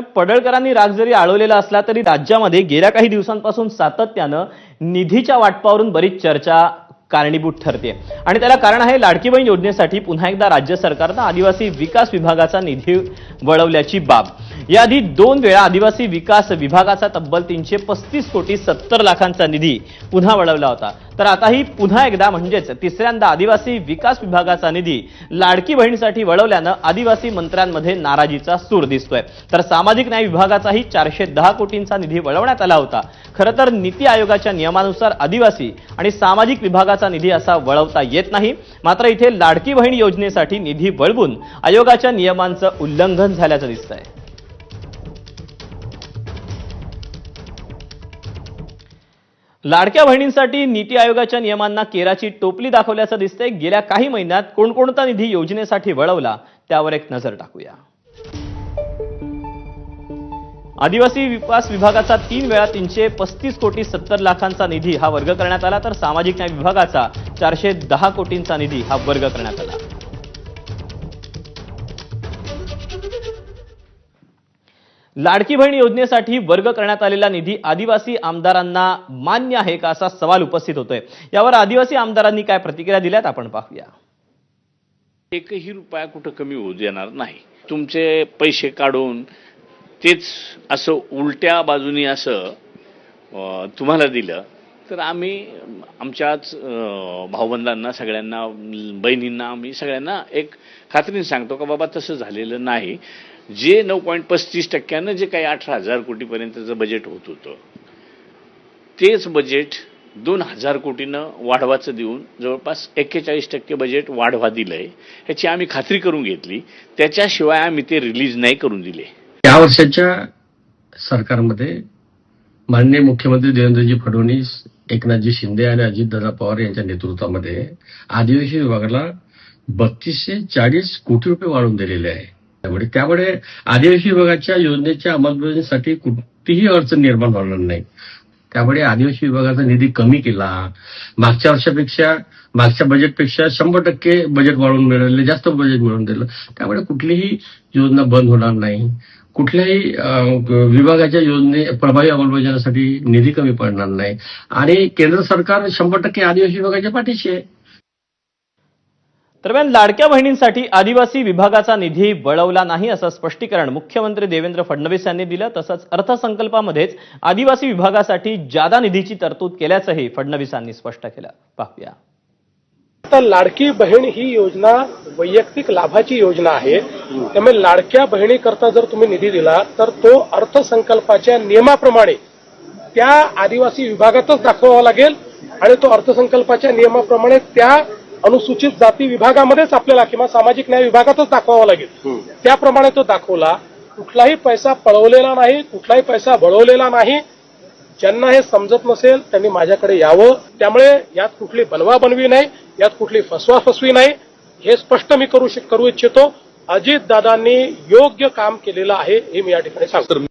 पडळकरांनी राग जरी आळवलेला असला तरी राज्यामध्ये गेल्या काही दिवसांपासून सातत्यानं निधीच्या वाटपावरून बरीच चर्चा कारणीभूत ठरते. आणि त्याला कारण आहे लाडकी बहीण योजनेसाठी पुन्हा एकदा राज्य सरकारनं आदिवासी विकास विभागाचा निधी वळवल्याची बाब. याआधी दोन वेळा आदिवासी विकास विभागाचा तब्बल तीनशे पस्तीस कोटी सत्तर लाखांचा निधी पुन्हा वळवला होता. तर आताही पुन्हा एकदा म्हणजेच तिसऱ्यांदा आदिवासी विकास विभागाचा निधी लाडकी बहिणीसाठी वळवल्यानं आदिवासी मंत्र्यांमध्ये नाराजीचा सूर दिसतोय. तर सामाजिक न्याय विभागाचाही चारशे दहा कोटींचा निधी वळवण्यात आला होता. खरं तर नीती आयोगाच्या नियमानुसार आदिवासी आणि सामाजिक विभागाचा निधी असा वळवता येत नाही. मात्र इथे लाडकी बहीण योजनेसाठी निधी वळवून आयोगाच्या नियमांचं उल्लंघन झाल्याचं दिसतंय. लाडक्या बहिणींसाठी नीती आयोगाच्या नियमांना केराची टोपली दाखवल्याचं दिसतंय. गेल्या काही महिन्यात कोणकोणता निधी योजनेसाठी वळवला? त्यावर एक नजर टाकूया. आदिवासी विकास विभागाचा तीन वेळा तीनशे पस्तीस कोटी सत्तर लाखांचा निधी हा वर्ग करण्यात आला तर सामाजिक न्याय विभागाचा चारशे दहा कोटींचा निधी हा वर्ग करण्यात आला. लाडकी बहीण योजनेसाठी वर्ग करण्यात आलेला निधी आदिवासी आमदारांना मान्य आहे का असा सवाल उपस्थित होतोय. यावर आदिवासी आमदारांनी काय प्रतिक्रिया दिल्यात आपण पाहूया. एकही रुपया कुठं कमी होऊ देणार नाही. तुमचे पैसे काढून तेच असं उलट्या बाजूनी असं तुम्हाला दिलं तर आम्ही आमच्याच अं, भाऊबंधांना सगळ्यांना बहिणींना आम्ही सगळ्यांना एक खात्रीने सांगतो का बाबा तसं झालेलं नाही. जे नऊ पॉईंट पस्तीस टक्क्यानं जे काही अठरा हजार कोटीपर्यंतचं बजेट होत होतं तेच बजेट दोन हजार कोटीनं वाढवाचं देऊन जवळपास एक्केचाळीस टक्के बजेट वाढवा दिलंय. ह्याची आम्ही खात्री करून घेतली. त्याच्याशिवाय आम्ही ते रिलीज नाही करून दिले. या वर्षाच्या सरकारमध्ये माननीय मुख्यमंत्री देवेंद्रजी फडणवीस एकनाथजी शिंदे आणि अजितदादा पवार यांच्या नेतृत्वामध्ये आदिवासी विभागाला बत्तीसशे चाळीस कोटी रुपये वाढवून दिलेले आहे. त्यामुळे त्यामुळे आदिवासी विभागाच्या योजनेच्या अंमलबजावणीसाठी कुठलीही अडचण निर्माण होणार नाही. त्यामुळे आदिवासी विभागाचा निधी कमी केला. मागच्या वर्षापेक्षा मागच्या बजेटपेक्षा शंभर टक्के बजेट वाढवून मिळाले जास्त बजेट मिळवून दिलं. त्यामुळे कुठलीही योजना बंद होणार नाही. कुठल्याही विभागाच्या योजने प्रभावी अंमलबजावणीसाठी निधी कमी पडणार नाही. आणि केंद्र सरकार शंभर टक्के आदिवासी विभागाच्या पाठीशी आहे. दरम्यान लाडक्या बहिणींसाठी आदिवासी विभागाचा निधी वळवला नाही असं स्पष्टीकरण मुख्यमंत्री देवेंद्र फडणवीस यांनी दिलं. तसंच अर्थसंकल्पामध्येच आदिवासी विभागासाठी जादा निधीची तरतूद केल्याचंही फडणवीसांनी स्पष्ट केलं. पाहूया. आता लाडकी बहीण ही योजना वैयक्तिक लाभाची योजना आहे. त्यामुळे लाडक्या बहिणीकरता जर तुम्ही निधी दिला तर तो अर्थसंकल्पाच्या नियमाप्रमाणे त्या आदिवासी विभागातच दाखवावा लागेल आणि तो अर्थसंकल्पाच्या नियमाप्रमाणे त्या अनुसूचित जाती विभागामध्येच आपल्याला किंवा सामाजिक न्याय विभागातच दाखवावा लागेल. त्याप्रमाणे तो दाखवला कुठलाही पैसा पळवलेला नाही कुठलाही पैसा वळवलेला नाही ज्यांना हे समजत नसेल त्यांनी माझ्याकडे यावं. त्यामुळे यात कुठली बनवा बनवी नाही यात कुठली फसवा फसवी नाही हे स्पष्ट मी करू करू इच्छितो. अजित दादांनी योग्य काम केलेलं आहे हे मी या ठिकाणी सांगतो.